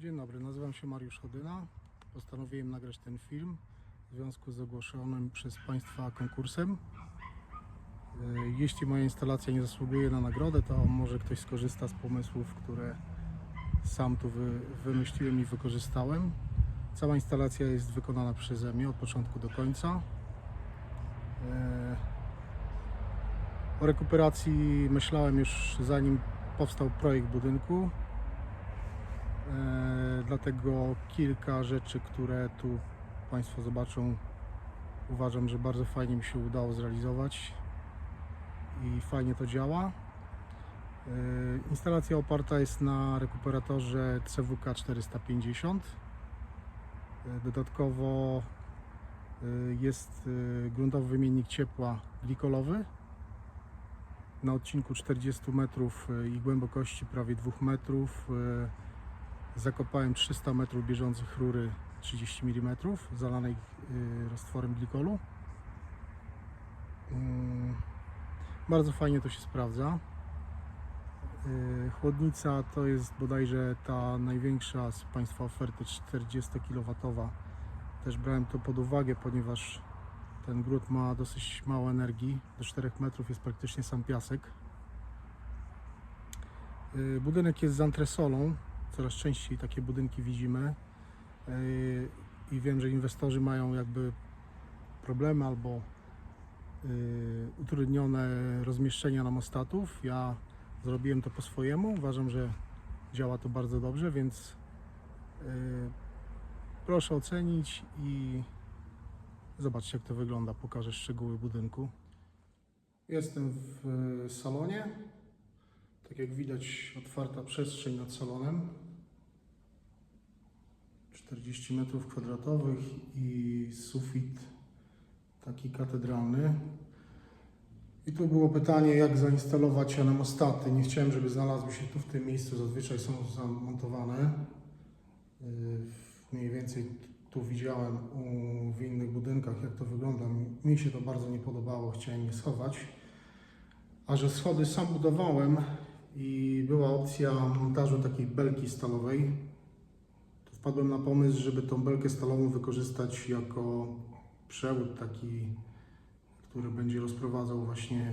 Dzień dobry, nazywam się Mariusz Chodyna. Postanowiłem nagrać ten film w związku z ogłoszonym przez Państwa konkursem. E, Jeśli moja instalacja nie zasługuje na nagrodę, to może ktoś skorzysta z pomysłów, które sam tu wy, wymyśliłem i wykorzystałem. Cała instalacja jest wykonana przeze mnie od początku do końca. E, O rekuperacji myślałem już zanim powstał projekt budynku. E, Dlatego kilka rzeczy, które tu Państwo zobaczą, uważam, że bardzo fajnie mi się udało zrealizować i fajnie to działa. E, Instalacja oparta jest na rekuperatorze CWK 450. E, Dodatkowo jest gruntowy wymiennik ciepła glikolowy na odcinku 40 metrów i głębokości prawie 2 metrów. Zakopałem 300 metrów bieżących rury 30 mm zalanej y, roztworem glikolu. Mm, Bardzo fajnie to się sprawdza. Y, Chłodnica to jest bodajże ta największa z Państwa oferty 40 kW. Też brałem to pod uwagę, ponieważ ten grunt ma dosyć mało energii. Do 4 metrów jest praktycznie sam piasek. Y, Budynek jest z antresolą, coraz częściej takie budynki widzimy Yy, i wiem, że inwestorzy mają jakby problemy albo yy, utrudnione rozmieszczenia namostatów. Ja zrobiłem to po swojemu, uważam, że działa to bardzo dobrze, więc yy, proszę ocenić i zobaczcie jak to wygląda. Pokażę szczegóły budynku. Jestem w salonie. Tak jak widać, otwarta przestrzeń nad salonem. 40 metrów kwadratowych i sufit taki katedralny. I tu było pytanie, jak zainstalować anemostaty. Nie chciałem, żeby znalazły się tu w tym miejscu, zazwyczaj są zamontowane. Yy, Mniej więcej tu widziałem w innych budynkach, jak to wygląda. Mi się to bardzo nie podobało, chciałem je schować. A że schody sam budowałem i była opcja montażu takiej belki stalowej, to wpadłem na pomysł, żeby tą belkę stalową wykorzystać jako przewód taki, który będzie rozprowadzał właśnie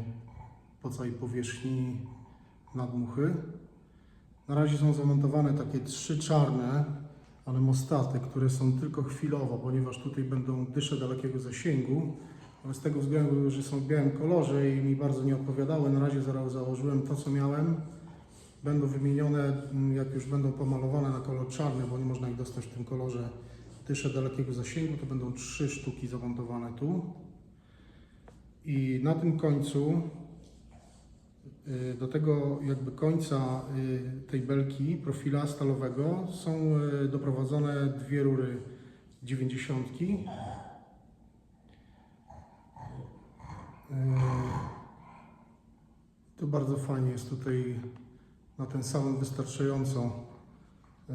po całej powierzchni nadmuchy. Na razie są zamontowane takie trzy czarne, ale mostaty, które są tylko chwilowo, ponieważ tutaj będą dysze dalekiego zasięgu, z tego względu, że są w białym kolorze i mi bardzo nie odpowiadały, na razie założyłem to, co miałem. Będą wymienione, mm, jak już będą pomalowane na kolor czarny, bo nie można ich dostać w tym kolorze dysze dalekiego zasięgu, to będą trzy sztuki zamontowane tu. I na tym końcu, y, do tego jakby końca y, tej belki, profila stalowego, są y, doprowadzone dwie rury 90. To bardzo fajnie jest tutaj na ten salon wystarczająco y,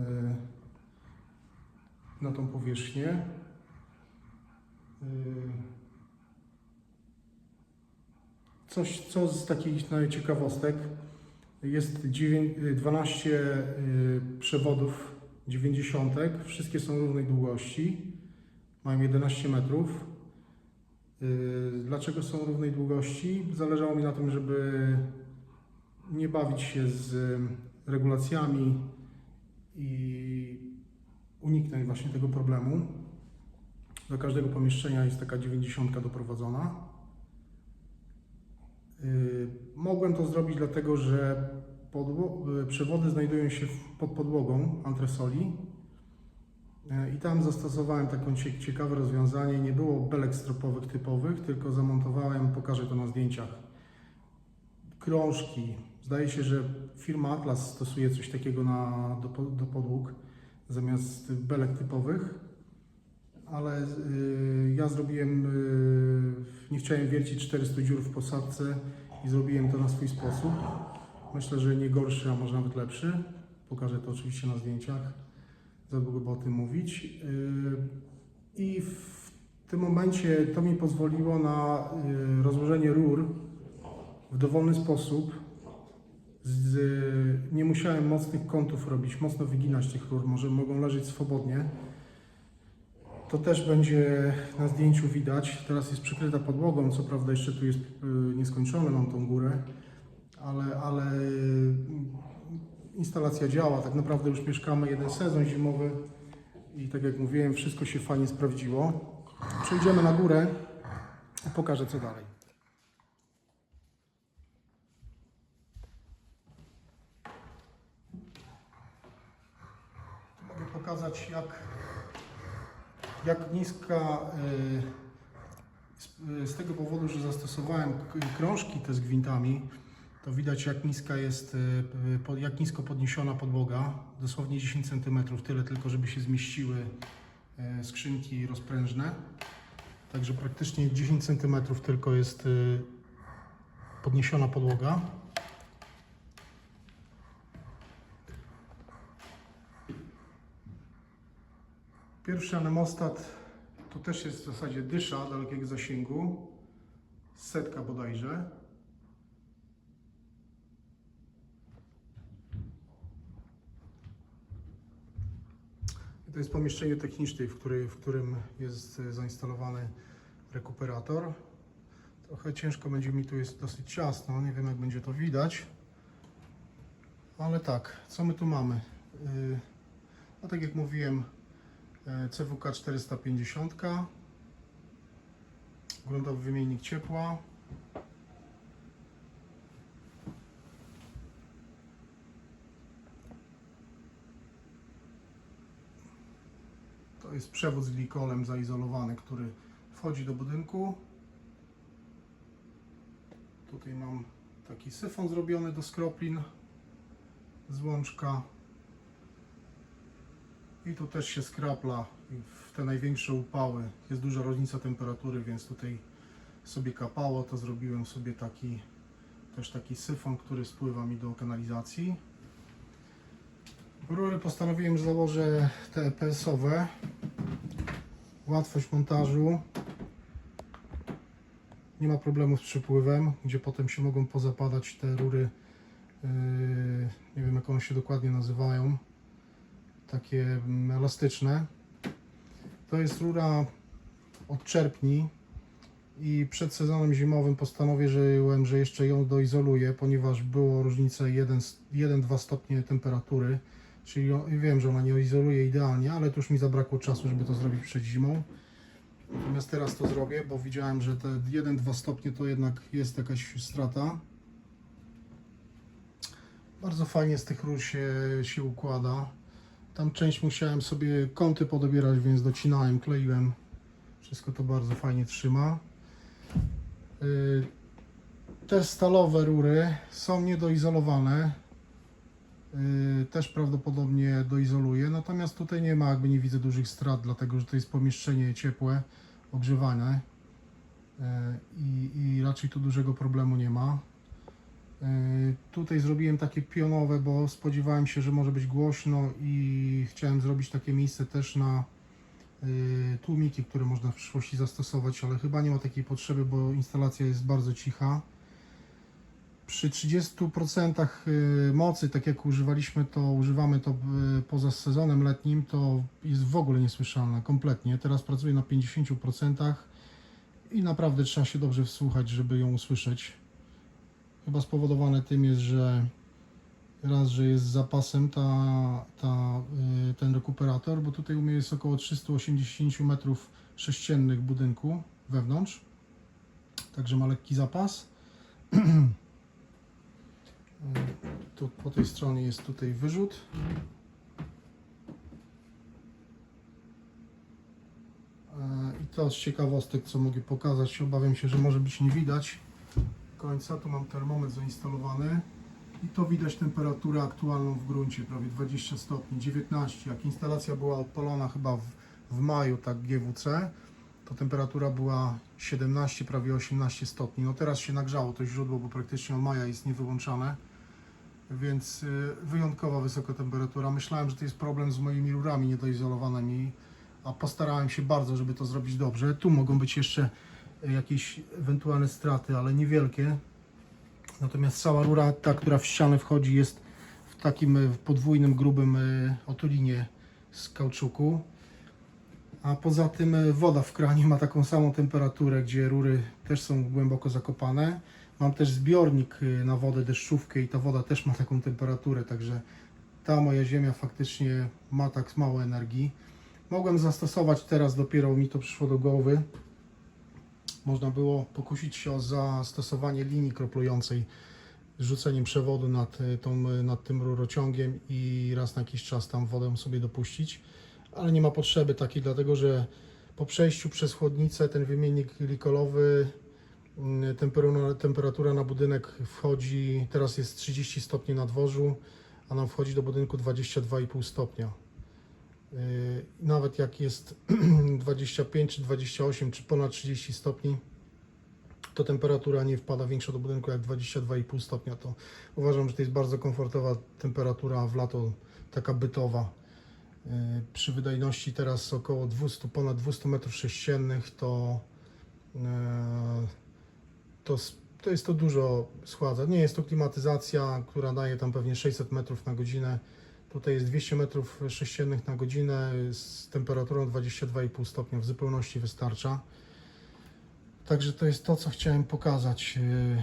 na tą powierzchnię. Y, Coś, co z takich ciekawostek, jest dziewię- y, 12 y, przewodów 90. Wszystkie są równej długości, mają 11 metrów. Y, Dlaczego są równej długości? Zależało mi na tym, żeby nie bawić się z regulacjami i uniknąć właśnie tego problemu. Do każdego pomieszczenia jest taka 90 doprowadzona. Y, Mogłem to zrobić dlatego, że y, przewody znajdują się pod podłogą antresoli i tam zastosowałem taką cie- ciekawe rozwiązanie. Nie było belek stropowych typowych, tylko zamontowałem, pokażę to na zdjęciach, krążki. Zdaje się, że firma Atlas stosuje coś takiego na, do, do podłóg zamiast belek typowych, ale y, ja zrobiłem, y, nie chciałem wiercić 400 dziur w posadce i zrobiłem to na swój sposób. Myślę, że nie gorszy, a może nawet lepszy. Pokażę to oczywiście na zdjęciach. Za długo by o tym mówić. Y, I w tym momencie to mi pozwoliło na y, rozłożenie rur w dowolny sposób Z, nie musiałem mocnych kątów robić, mocno wyginać tych rur, może mogą leżeć swobodnie. To też będzie na zdjęciu widać. Teraz jest przykryta podłogą, co prawda jeszcze tu jest y, nieskończone, mam tą górę, ale, ale instalacja działa. Tak naprawdę już mieszkamy jeden sezon zimowy i tak jak mówiłem, wszystko się fajnie sprawdziło. Przejdziemy na górę i pokażę co dalej. Mogę pokazać jak, jak niska z, y, z tego powodu, że zastosowałem krążki te z gwintami, to widać jak niska jest, po- jak nisko podniesiona podłoga, dosłownie 10 cm, tyle tylko, żeby się zmieściły y, skrzynki rozprężne. Także praktycznie 10 cm tylko jest y, podniesiona podłoga. Pierwszy anemostat to też jest w zasadzie dysza dalekiego zasięgu, setka bodajże. To jest pomieszczenie techniczne, w, w którym jest e, zainstalowany rekuperator. Trochę ciężko będzie mi, tu jest dosyć ciasno, nie wiem jak będzie to widać. Ale tak, co my tu mamy? Yy, No tak jak mówiłem, e, CWK 450, gruntowy wymiennik ciepła, To jest przewód z glikolem zaizolowany, który wchodzi do budynku. Tutaj mam taki syfon zrobiony do skroplin z łączka. I tu też się skrapla w te największe upały. Jest duża różnica temperatury, więc tutaj sobie kapało, to zrobiłem sobie taki też taki syfon, który spływa mi do kanalizacji. Rury postanowiłem, że założę te EPS-owe. Łatwość montażu. Nie ma problemu z przypływem, gdzie potem się mogą pozapadać te rury. yy, nie wiem jak one się dokładnie nazywają. Takie mm, elastyczne. To jest rura od czerpni i przed sezonem zimowym postanowiłem, że jeszcze ją doizoluję, ponieważ było różnica 1-2 stopnie temperatury. Czyli wiem, że ona nie izoluje idealnie, ale to już mi zabrakło czasu, żeby to zrobić przed zimą. Natomiast teraz to zrobię, bo widziałem, że te 1-2 stopnie to jednak jest jakaś strata. Bardzo fajnie z tych rur się, się układa. Tam część musiałem sobie kąty podobierać, więc docinałem, kleiłem. Wszystko to bardzo fajnie trzyma. Yy, Te stalowe rury są niedoizolowane. Yy, też prawdopodobnie doizoluje. Natomiast tutaj nie ma, jakby nie widzę dużych strat, dlatego że to jest pomieszczenie ciepłe, ogrzewane yy, i, i raczej tu dużego problemu nie ma. Yy, Tutaj zrobiłem takie pionowe, bo spodziewałem się, że może być głośno i chciałem zrobić takie miejsce też na tłumiki, które można w przyszłości zastosować, ale chyba nie ma takiej potrzeby, bo instalacja jest bardzo cicha przy 30% y, mocy, tak jak używaliśmy to, używamy to y, poza sezonem letnim, to jest w ogóle niesłyszalne, kompletnie. Teraz pracuję na 50% i naprawdę trzeba się dobrze wsłuchać, żeby ją usłyszeć. Chyba spowodowane tym jest, że raz, że jest z zapasem ta, ta, y, ten rekuperator, bo tutaj u mnie jest około 380 metrów sześciennych budynku wewnątrz, także ma lekki zapas. Tu po tej stronie jest tutaj wyrzut. E, I to z ciekawostek, co mogę pokazać, obawiam się, że może być nie widać końca. Tu mam termometr zainstalowany i to widać temperaturę aktualną w gruncie, prawie 20 stopni, 19. Jak instalacja była odpalona chyba w, w maju, tak GWC, to temperatura była 17, prawie 18 stopni. No teraz się nagrzało to źródło, bo praktycznie od maja jest niewyłączane, więc y, wyjątkowo wysoka temperatura. Myślałem, że to jest problem z moimi rurami niedoizolowanymi, a postarałem się bardzo, żeby to zrobić dobrze. Tu mogą być jeszcze y, jakieś ewentualne straty, ale niewielkie. Natomiast cała rura, ta, która w ścianę wchodzi, jest w takim e, podwójnym, grubym otulinie z kauczuku. A poza tym woda w kranie ma taką samą temperaturę, gdzie rury też są głęboko zakopane. Mam też zbiornik e, na wodę deszczówkę i ta woda też ma taką temperaturę, także ta moja ziemia faktycznie ma tak mało energii. Mogłem zastosować teraz, dopiero mi to przyszło do głowy. Można było pokusić się o zastosowanie linii kroplującej rzuceniem przewodu nad, e, tą, e, nad tym rurociągiem i raz na jakiś czas tam wodę sobie dopuścić, ale nie ma potrzeby takiej, dlatego że po przejściu przez chłodnicę ten wymiennik glikolowy, temperatura, temperatura na budynek wchodzi, teraz jest 30 stopni na dworzu, a nam wchodzi do budynku 22,5 stopnia. Yy, Nawet jak jest 25 czy 28 czy ponad 30 stopni, to temperatura nie wpada większa do budynku jak 22,5 stopnia. To uważam, że to jest bardzo komfortowa temperatura w lato, taka bytowa. Yy, Przy wydajności teraz około 200, ponad 200 metrów sześciennych to, yy, to, to jest to dużo schładza. Nie jest to klimatyzacja, która daje tam pewnie 600 metrów na godzinę. Tutaj jest 200 metrów sześciennych na godzinę z temperaturą 22,5 stopnia. W zupełności wystarcza. Także to jest to, co chciałem pokazać yy,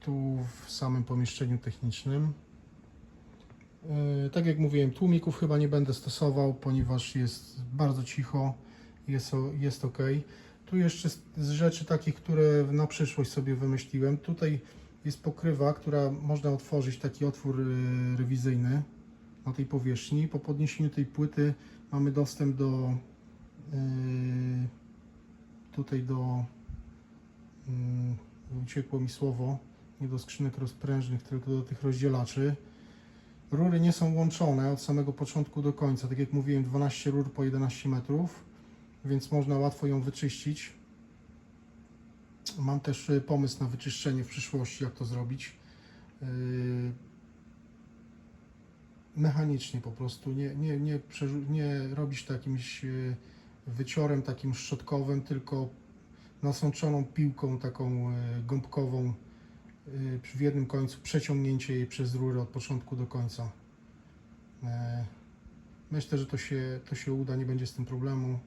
tu w samym pomieszczeniu technicznym. Yy, Tak jak mówiłem, tłumików chyba nie będę stosował, ponieważ jest bardzo cicho, jest, jest ok. Tu jeszcze z, rzeczy takich, które na przyszłość sobie wymyśliłem. Tutaj jest pokrywa, która można otworzyć, taki otwór yy, rewizyjny na tej powierzchni. Po podniesieniu tej płyty mamy dostęp do yy, tutaj do yy, uciekło mi słowo, nie do skrzynek rozprężnych, tylko do tych rozdzielaczy. Rury nie są łączone od samego początku do końca. Tak jak mówiłem, 12 rur po 11 metrów, więc można łatwo ją wyczyścić. Mam też y, pomysł na wyczyszczenie w przyszłości, jak to zrobić. Yy, Mechanicznie po prostu, nie, nie, nie, nie robić to jakimś yy, wyciorem takim szczotkowym, tylko nasączoną piłką taką gąbkową w jednym końcu, przeciągnięcie jej przez rurę od początku do końca. Yy, Myślę, że to się, to się uda, nie będzie z tym problemu.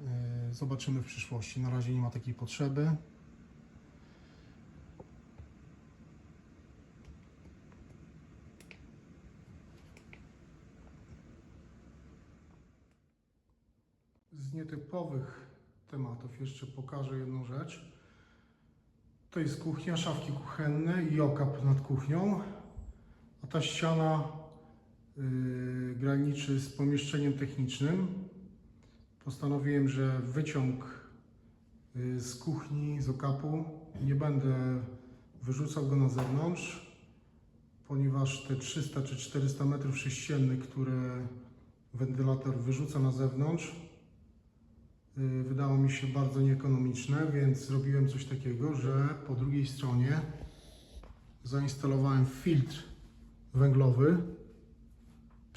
Yy, Zobaczymy w przyszłości. Na razie nie ma takiej potrzeby. Z nietypowych tematów jeszcze pokażę jedną rzecz. To jest kuchnia, szafki kuchenne i okap nad kuchnią. A ta ściana yy, graniczy z pomieszczeniem technicznym. Postanowiłem, że wyciąg yy, z kuchni, z okapu, nie będę wyrzucał go na zewnątrz, ponieważ te 300 czy 400 metrów sześciennych, które wentylator wyrzuca na zewnątrz, yy, wydało mi się bardzo nieekonomiczne, więc zrobiłem coś takiego, że po drugiej stronie zainstalowałem filtr węglowy.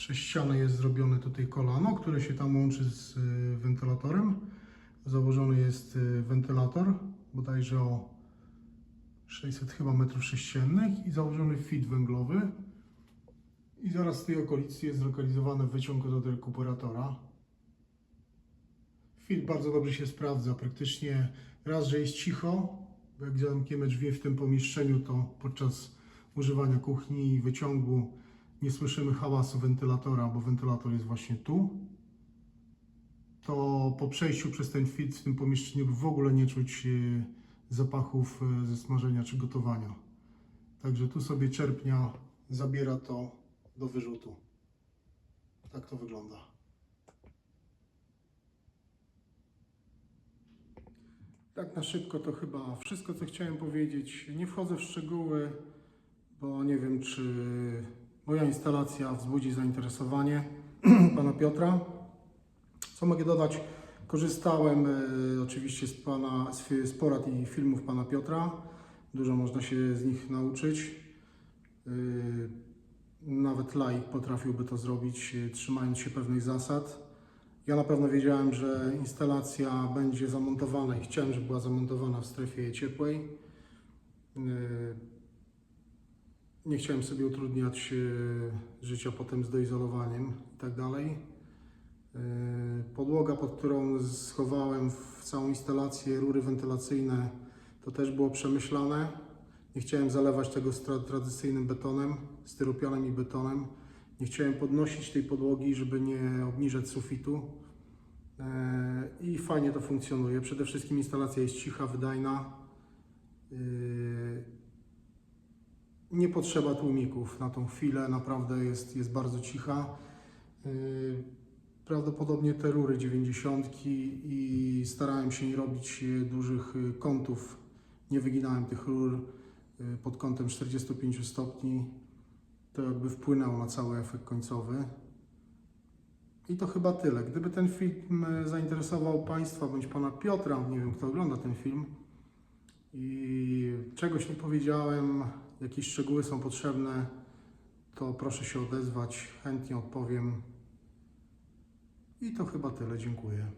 Przez ścianę jest zrobione tutaj kolano, które się tam łączy z y, wentylatorem. Założony jest y, wentylator, bodajże o 600 chyba metrów sześciennych i założony fit węglowy. I zaraz w tej okolicy jest zlokalizowany wyciąg od rekuperatora. Fit bardzo dobrze się sprawdza. Praktycznie raz, że jest cicho, bo jak zamkniemy drzwi w tym pomieszczeniu, to podczas używania kuchni i wyciągu nie słyszymy hałasu wentylatora, bo wentylator jest właśnie tu, to po przejściu przez ten fit w tym pomieszczeniu w ogóle nie czuć e, zapachów e, ze smażenia czy gotowania. Także tu sobie czerpnia zabiera to do wyrzutu. Tak to wygląda. Tak na szybko to chyba wszystko, co chciałem powiedzieć. Nie wchodzę w szczegóły, bo nie wiem, czy moja instalacja wzbudzi zainteresowanie pana Piotra. Co mogę dodać? Korzystałem e, oczywiście z, pana, z, z porad i filmów pana Piotra. Dużo można się z nich nauczyć. E, nawet laik potrafiłby to zrobić, e, trzymając się pewnych zasad. Ja na pewno wiedziałem, że instalacja będzie zamontowana i chciałem, żeby była zamontowana w strefie ciepłej. Nie chciałem sobie utrudniać yy, życia potem z doizolowaniem i tak dalej. Yy, Podłoga, pod którą schowałem w całą instalację, rury wentylacyjne, to też było przemyślane. Nie chciałem zalewać tego tradycyjnym betonem, styropianem i betonem. Nie chciałem podnosić tej podłogi, żeby nie obniżać sufitu. E, I fajnie to funkcjonuje. Przede wszystkim instalacja jest cicha, wydajna. Nie potrzeba tłumików na tą chwilę, naprawdę jest, jest bardzo cicha. E, Prawdopodobnie te rury 90 i starałem się nie robić e, dużych e, kątów. Nie wyginałem tych rur pod kątem 45 stopni. To jakby wpłynęło na cały efekt końcowy. I to chyba tyle. Gdyby ten film zainteresował Państwa bądź Pana Piotra, nie wiem kto ogląda ten film, i czegoś nie powiedziałem, jakieś szczegóły są potrzebne, to proszę się odezwać, chętnie odpowiem. I to chyba tyle. Dziękuję.